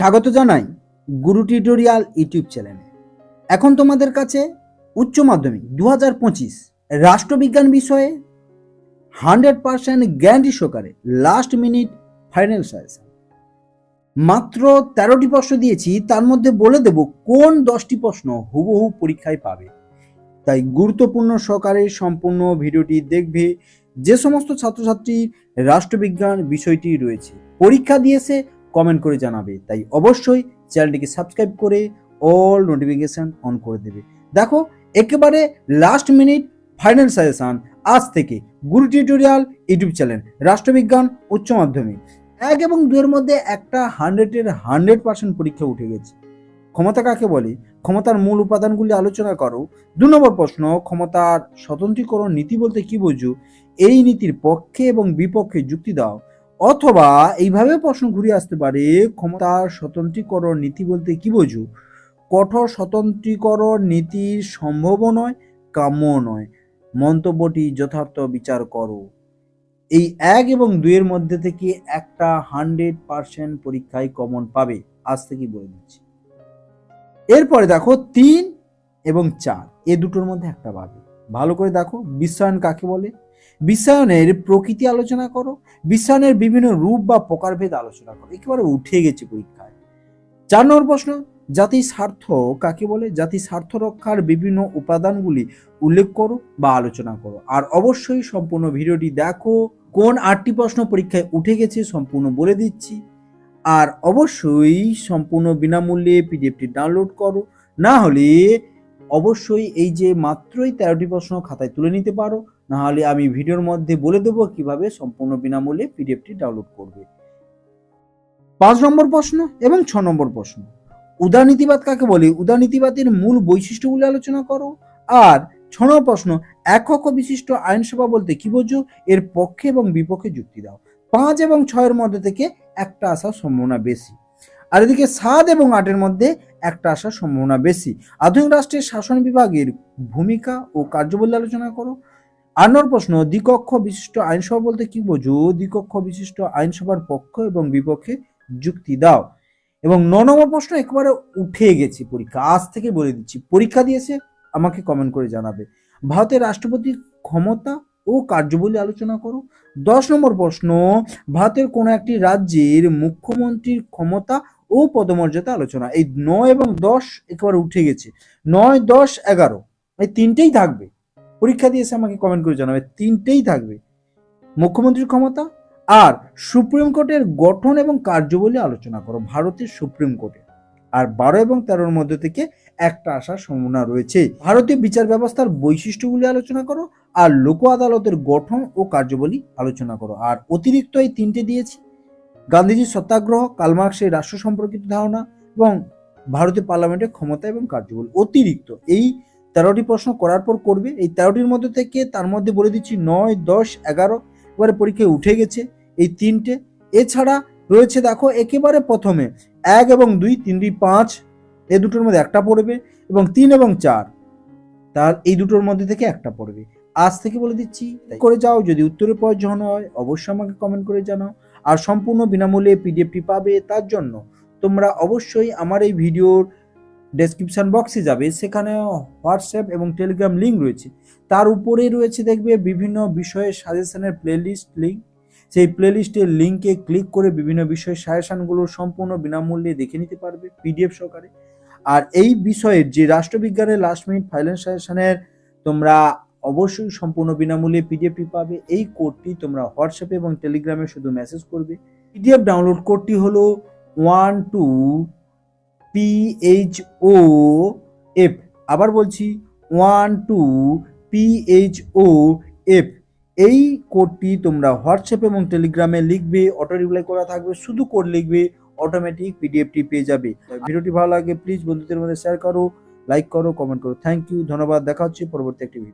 স্বাগত জানাই গুরু tutorial YouTube চ্যানেলে। এখন তোমাদের কাছে উচ্চ মাধ্যমিক দু হাজার পঁচিশ রাষ্ট্রবিজ্ঞান বিষয়ে হান্ড্রেড পার্সেন্ট গ্যারান্টি সহকারে লাস্ট মিনিট ফাইনাল সাজেশন মাত্র তেরোটি প্রশ্ন দিয়েছি, তার মধ্যে বলে দেব কোন দশটি প্রশ্ন হুবহু পরীক্ষায় পাবে। তাই গুরুত্বপূর্ণ সহকারে সম্পূর্ণ ভিডিওটি দেখবে, যে সমস্ত ছাত্রছাত্রীর রাষ্ট্রবিজ্ঞান বিষয়টি রয়েছে। পরীক্ষা দিয়েছে কমেন্ট করে জানাবে। তাই অবশ্যই চ্যানেলটিকে সাবস্ক্রাইব করে অল নোটিফিকেশন অন করে দেবে। দেখো, একেবারে লাস্ট মিনিট ফাইনাল সাজেশন আজ থেকে গুরু টিউটোরিয়াল ইউটিউব চ্যানেল রাষ্ট্রবিজ্ঞান, উচ্চ মাধ্যমিক। এক এবং দুয়ের মধ্যে একটা হান্ড্রেডের হান্ড্রেড পার্সেন্ট পরীক্ষা উঠে গেছে। ক্ষমতা কাকে বলে? ক্ষমতার মূল উপাদানগুলি আলোচনা করো। দু নম্বর প্রশ্ন, ক্ষমতার স্বতন্ত্রীকরণ নীতি বলতে কি বোঝো? এই নীতির পক্ষে এবং বিপক্ষে যুক্তি দাও। অথবা এইভাবে প্রশ্ন ঘুরে আসতে পারে ক্ষমতার স্বতন্ত্রীকরণ নীতি বলতে কি বোঝো? কঠোর স্বতন্ত্রীকরণ নীতির সম্ভব নয় কাম্য নয়। মন্তব্যটি যথার্থ বিচার করো। এই এক এবং দুইয়ের মধ্যে থেকে একটা হান্ড্রেড পার্সেন্ট পরীক্ষায় কমন পাবে। আজ থেকেই বলে দিচ্ছি। এরপরে দেখো তিন এবং চার। এ দুটোর মধ্যে একটা পাবে। ভালো করে দেখো, বিশ্বায়ন কাকে বলে? বিশ্বায়নের প্রকৃতি আলোচনা করো, বিশ্বায়নের বিভিন্ন রূপ বা প্রকারভেদ আলোচনা করো। একেবারে উঠে গেছে পরীক্ষায়। চার নম্বর প্রশ্ন জাতির স্বার্থ কাকে বলে? জাতির স্বার্থ রক্ষার বিভিন্ন উপাদানগুলি উল্লেখ করো বা আলোচনা করো। আর অবশ্যই সম্পূর্ণ ভিডিওটি দেখো, কোন আটটি প্রশ্ন পরীক্ষায় উঠে গেছে সম্পূর্ণ বলে দিচ্ছি। আর অবশ্যই সম্পূর্ণ বিনামূল্যে পিডিএফটি ডাউনলোড করো। না হলে অবশ্যই এই যে মাত্রই তেরোটি প্রশ্ন খাতায় তুলে নিতে পারো। না হলে আমি ভিডিওর মধ্যে বলে দেবো কীভাবে সম্পূর্ণ বিনামূল্যে পিডিএফটি ডাউনলোড করবে। পাঁচ নম্বর প্রশ্ন এবং ছ নম্বর প্রশ্ন। উদারনীতিবাদ কাকে বলে? উদারনীতিবাদের মূল বৈশিষ্ট্যগুলি আলোচনা করো। আর ছ নম্বর প্রশ্ন, একক বিশিষ্ট আইনসভা বলতে কি বোঝো? এর পক্ষে এবং বিপক্ষে যুক্তি দাও। পাঁচ এবং ছয়ের মধ্যে থেকে একটা আসার সম্ভাবনা বেশি। আর এদিকে সাত এবং আটের মধ্যে একটা আসার সম্ভাবনা বেশি। আধুনিক রাষ্ট্রের শাসন বিভাগের ভূমিকা ও কার্যবলী আলোচনা করো। আট নম্বর প্রশ্ন, দ্বিকক্ষ বিশিষ্ট আইনসভা বলতে কি বোঝো? দ্বিকক্ষ বিশিষ্ট আইনসভার পক্ষ এবং বিপক্ষে যুক্তি দাও। এবং ন নম্বর প্রশ্ন, একেবারে উঠে গেছে পরীক্ষা। আজ থেকে বলে দিচ্ছি, পরীক্ষা দিয়েছে, আমাকে কমেন্ট করে জানাবে। ভারতের রাষ্ট্রপতির ক্ষমতা ও কার্যবলী আলোচনা করো। দশ নম্বর প্রশ্ন, ভারতের কোনো একটি রাজ্যের মুখ্যমন্ত্রীর ক্ষমতা ও পদমর্যাদা আলোচনা। এই নয় এবং দশ একেবারে উঠে গেছে। নয়, দশ, এগারো, এই তিনটেই থাকবে। পরীক্ষা দিয়েছে আমাকে কমেন্ট করে জানাবে। তিনটেই থাকবে। মুখ্যমন্ত্রীর ক্ষমতা আর সুপ্রিম কোর্টের গঠন এবং কার্যবলী আলোচনা করো, ভারতের সুপ্রিম কোর্টে। আর বারো এবং তেরোর মধ্যে থেকে একটা আসার সম্ভাবনা রয়েছে। ভারতীয় বিচার ব্যবস্থার বৈশিষ্ট্যগুলি আলোচনা করো আর লোক আদালতের গঠন ও কার্যবলী আলোচনা করো। আর অতিরিক্ত এই তিনটে দিয়েছি। গান্ধীজির সত্যাগ্রহ, কালমার্কসের রাষ্ট্র সম্পর্কিত ধারণা এবং ভারতীয় পার্লামেন্টের ক্ষমতা এবং কার্যবলী। অতিরিক্ত এই তেরোটি প্রশ্ন করার পর করবে। এই তেরোটির মধ্যে থেকে তার মধ্যে বলে দিচ্ছি নয় দশ এগারো এবারে পরীক্ষায় উঠে গেছে এই তিনটে। এছাড়া রয়েছে দেখো একেবারে প্রথমে এক এবং দুই তিন দুই পাঁচ এ দুটোর মধ্যে একটা পড়বে এবং তিন এবং চার তার এই দুটোর মধ্যে থেকে একটা পড়বে। আজ থেকে বলে দিচ্ছি করে যাও যদি উত্তরের প্রয়োজন হয় অবশ্যই আমাকে কমেন্ট করে জানাও। আর সম্পূর্ণ বিনামূল্যে পিডিএফটি পাবে তার জন্য তোমরা অবশ্যই আমার এই ভিডিওর ডেসক্রিপশন বক্সে যাবে। সেখানে হোয়াটসঅ্যাপ এবং টেলিগ্রাম লিঙ্ক রয়েছে। তার উপরে রয়েছে দেখবে বিভিন্ন বিষয়ের সাজেশনের প্লেলিস্ট লিঙ্ক সেই প্লেলিস্টের লিঙ্কে ক্লিক করে বিভিন্ন বিষয়ের সাজেশনগুলো সম্পূর্ণ বিনামূল্যে দেখে নিতে পারবে পিডিএফ সহকারে। আর এই বিষয়ের যে রাষ্ট্রবিজ্ঞানের লাস্ট মিনিট ফাইনাল সাজেশনের তোমরা অবশ্যই সম্পূর্ণ বিনামূল্যে পিডিএফটি পাবে। এই কোডটি তোমরা হোয়াটসঅ্যাপে এবং টেলিগ্রামে শুধু মেসেজ করবে। পিডিএফ ডাউনলোড কোডটি হলো one two PH O F আবার বলছি one two PH O F এই কোডটি তোমরা হোয়াটসঅ্যাপ এবং টেলিগ্রামে লিখবে অটো রিপ্লাই করা থাকবে, শুধু কোড লিখবে অটোমেটিক পিডিএফটি পেয়ে যাবে ভিডিওটি ভালো লাগে প্লিজ বন্ধুদের মধ্যে শেয়ার করো লাইক করো কমেন্ট করো থ্যাংক ইউ ধন্যবাদ, দেখা হচ্ছে পরবর্তী একটি video।